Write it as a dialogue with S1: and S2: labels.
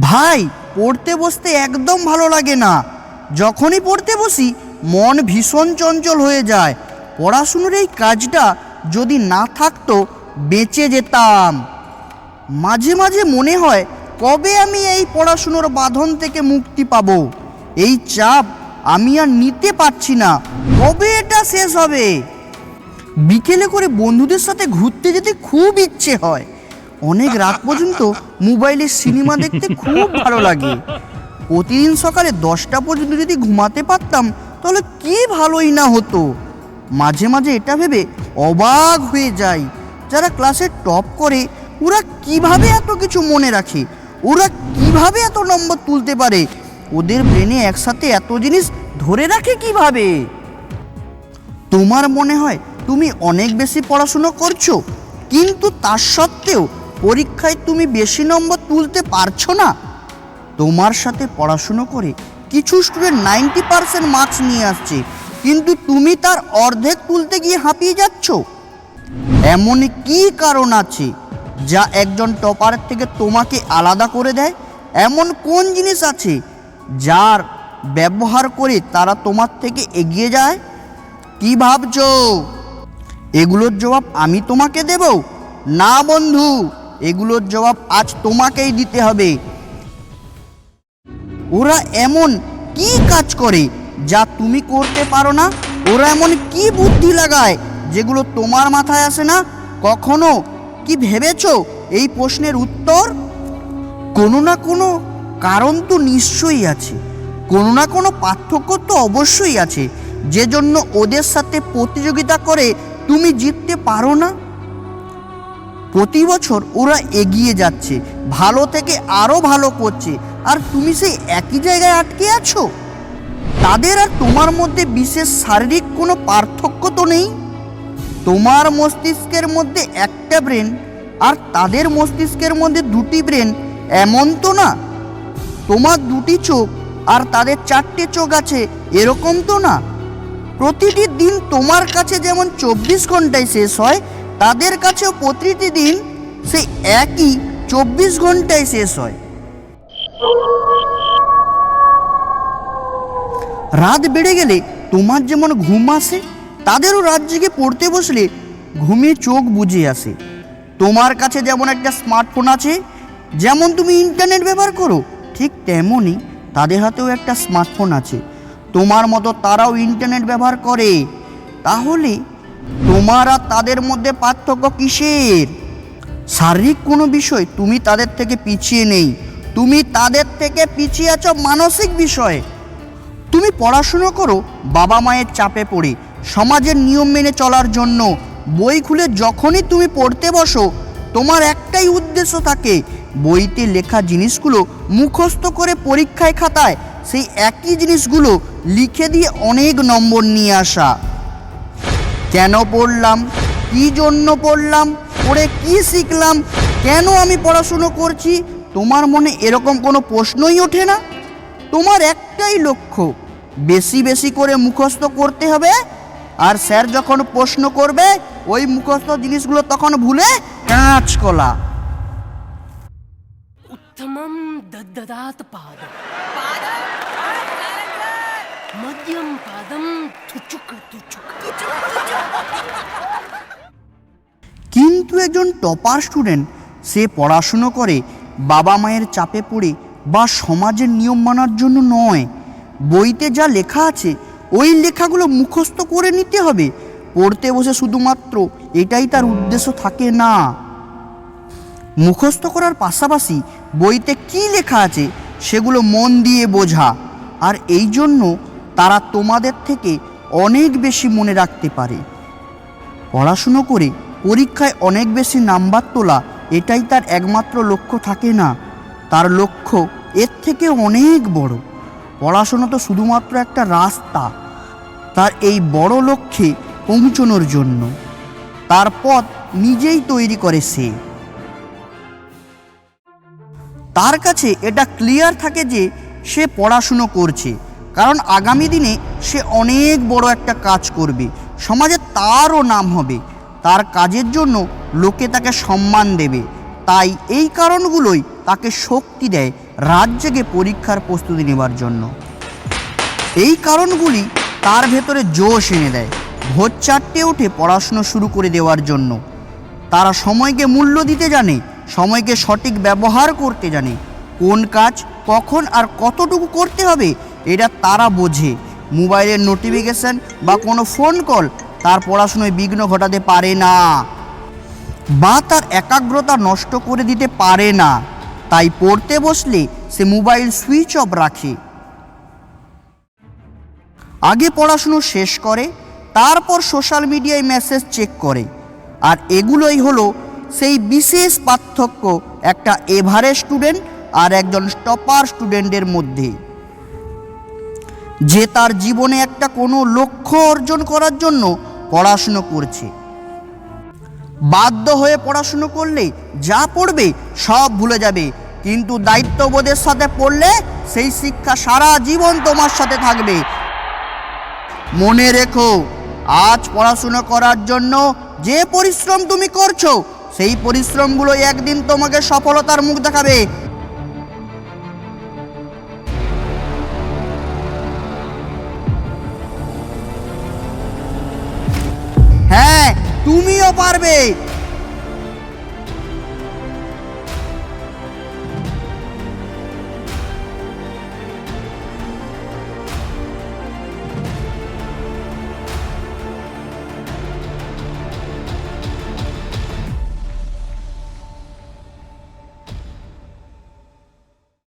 S1: ভাই, পড়তে বসতে একদম ভালো লাগে না। যখনই পড়তে বসি, মন ভীষণ চঞ্চল হয়ে যায়। পড়াশুনোর এই কাজটা যদি না থাকতো, বেঁচে যেতাম। মাঝে মাঝে মনে হয়, কবে আমি এই পড়াশুনোর বাঁধন থেকে মুক্তি পাবো? এই চাপ আমি আর নিতে পারছি না। কবে এটা শেষ হবে? বিকেলে করে বন্ধুদের সাথে ঘুরতে যেতে খুব ইচ্ছে হয়। অনেক রাত পর্যন্ত মোবাইলে সিনেমা দেখতে খুব ভালো লাগে। প্রতিদিন সকালে দশটা পর্যন্ত যদি ঘুমাতে পারতাম, তাহলে কি ভালোই না হতো। মাঝে মাঝে এটা ভেবে অবাক হয়ে যাই। যারা ক্লাসে টপ করে, ওরা কীভাবে এত কিছু মনে রাখে? ওরা কীভাবে এত নম্বর তুলতে পারে? ওদের ব্রেনে একসাথে এত জিনিস ধরে রাখে কীভাবে? তোমার মনে হয় তুমি অনেক বেশি পড়াশুনো করছ, কিন্তু তার সত্ত্বেও পরীক্ষায় তুমি বেশি নম্বর তুলতে পারছ না। তোমার সাথে পড়াশুনো করে কিছু স্টুডেন্ট নাইনটি পার্সেন্ট মার্কস নিয়ে আসছে, কিন্তু তুমি তার অর্ধেক তুলতে গিয়ে হাঁপিয়ে যাচ্ছ। এমন কি কারণ আছে যা একজন টপারের থেকে তোমাকে আলাদা করে দেয়? এমন কোন জিনিস আছে যার ব্যবহার করে তারা তোমার থেকে এগিয়ে যায়? কি ভাবছ? এগুলোর জবাব আমি তোমাকে দেব। না, বন্ধু, এগুলোর জবাব আজ তোমাকেই দিতে হবে। ওরা এমন কি কাজ করে যা তুমি করতে পারো না? ওরা এমন কি বুদ্ধি লাগায় যেগুলো তোমার মাথায় আসে না? কখনো কি ভেবেছো এই প্রশ্নের উত্তর? কোনো না কোনো কারণ তো নিশ্চয়ই আছে। কোনো না কোনো পার্থক্য তো অবশ্যই আছে। যে জন্য ওদের সাথে প্রতিযোগিতা করে তুমি জিততে পারো না। প্রতি বছর ওরা এগিয়ে যাচ্ছে, ভালো থেকে আরও ভালো করছে। আর তুমি সেই একই জায়গায় আটকে আছো? তাদের আর তোমার মধ্যে বিশেষ শারীরিক কোনো পার্থক্য তো নেই? তোমার মস্তিষ্কের মধ্যে একটা ব্রেন, আর তাদের মস্তিষ্কের মধ্যে দুটি ব্রেন এমন তো না? তোমার দুটি চোখ আর তাদের চারটে চোখ আছে, এরকম তো না? প্রতিটি দিন তোমার কাছে যেমন চব্বিশ ঘন্টায় শেষ হয়, তাদের কাছেও প্রতিটি দিন সেই একই চব্বিশ ঘন্টায় শেষ হয়। রাত বেড়ে গেলে তোমার যেমন ঘুম আসে, তাদেরও রাত জেগে পড়তে বসলে ঘুমিয়ে চোখ বুঝে আসে। তোমার কাছে যেমন একটা স্মার্টফোন আছে, যেমন তুমি ইন্টারনেট ব্যবহার করো, ঠিক তেমনই তাদের হাতেও একটা স্মার্টফোন আছে। তোমার মতো তারাও ইন্টারনেট ব্যবহার করে। তাহলে তোমার আর তাদের মধ্যে পার্থক্য কিসের? শারীরিক কোনো বিষয় তুমি তাদের থেকে পিছিয়ে নেই। তুমি তাদের থেকে পিছিয়ে আছো মানসিক বিষয়ে। তুমি পড়াশুনো করো, বাবা মায়ের চাপে পড়ে। সমাজের নিয়ম মেনে চলার জন্য বই খুলে যখনই তুমি পড়তে বসো, তোমার একটাই উদ্দেশ্য থাকে বইতে লেখা জিনিসগুলো মুখস্থ করে পরীক্ষায় খাতায় সেই একই জিনিসগুলো লিখে দিয়ে অনেক নম্বর নিয়ে আসা। কেন পড়লাম? কী জন্য পড়লাম? পড়ে কি শিখলাম? কেন আমি পড়াশুনো করছি? তোমার মনে এরকম কোনো প্রশ্নই ওঠে না? তোমার একটাই লক্ষ্য, বেশি বেশি করে মুখস্থ করতে হবে। আর স্যার যখন প্রশ্ন করবে, ওই মুখস্থ জিনিসগুলো তখন ভুলে কাঁচকলা।
S2: উত্তমম দদ্দাত পাদ। మద్యం పాదం తుచుక తుచుక
S1: কিন্তু একজন টপার স্টুডেন্ট, সে পড়াশুনো করে বাবা মায়ের চাপে পড়ে বা সমাজের নিয়ম মানার জন্য নয়। বইতে যা লেখা আছে, ওই লেখাগুলো মুখস্থ করে নিতে হবে। পড়তে বসে শুধুমাত্র এটাই তার উদ্দেশ্য থাকে না। মুখস্থ করার পাশাপাশি বইতে কি লেখা আছে, সেগুলো মন দিয়ে বোঝা। আর এই জন্য তারা তোমাদের থেকে অনেক বেশি মনে রাখতে পারে। পড়াশুনো করে পরীক্ষায় অনেক বেশি নাম্বার তোলা এটাই তার একমাত্র লক্ষ্য থাকে না। তার লক্ষ্য এর থেকে অনেক বড়। পড়াশোনা তো শুধুমাত্র একটা রাস্তা। তার এই বড় লক্ষ্যে পৌঁছনোর জন্য। তার পথ নিজেই তৈরি করে সে। তার কাছে এটা ক্লিয়ার থাকে যে সে পড়াশুনো করছে। কারণ আগামী দিনে সে অনেক বড় একটা কাজ করবে। সমাজে তারও নাম হবে। তার কাজের জন্য লোকে তাকে সম্মান দেবে। তাই এই কারণগুলোই তাকে শক্তি দেয় রাত জেগে পরীক্ষার প্রস্তুতি নেবার জন্য। এই কারণগুলি তার ভেতরে জোশ এনে দেয়। ভোর চারটে উঠে পড়াশুনো শুরু করে দেওয়ার জন্য। তারা সময়কে মূল্য দিতে জানে, সময়কে সঠিক ব্যবহার করতে জানে। কোন কাজ কখন আর কতটুকু করতে হবে এটা তারা বোঝে। মোবাইলের নোটিফিকেশন বা কোনো ফোন কল তার পড়াশুনোয় বিঘ্ন ঘটাতে পারে না। বা তার একাগ্রতা নষ্ট করে দিতে পারে না। তাই পড়তে বসলে সে মোবাইল সুইচ অফ রাখে। আগে পড়াশুনো শেষ করে, তারপর সোশ্যাল মিডিয়ায় মেসেজ চেক করে। আর এগুলোই হলো সেই বিশেষ পার্থক্য একটা এভারেজ স্টুডেন্ট আর একজন টপার স্টুডেন্টের মধ্যে। যে তার জীবনে একটা কোনো লক্ষ্য অর্জন করার জন্য পড়াশুনো করছে। বাধ্য হয়ে পড়াশুনো করলে যা পড়বে সব ভুলে যাবে, কিন্তু দায়িত্ববোধের সাথে পড়লে সেই শিক্ষা সারা জীবন তোমার সাথে থাকবে। মনে রেখো, আজ পড়াশুনো করার জন্য যে পরিশ্রম তুমি করছ, সেই পরিশ্রমগুলো একদিন তোমাকে সফলতার মুখ দেখাবে। তুমিও পারবে।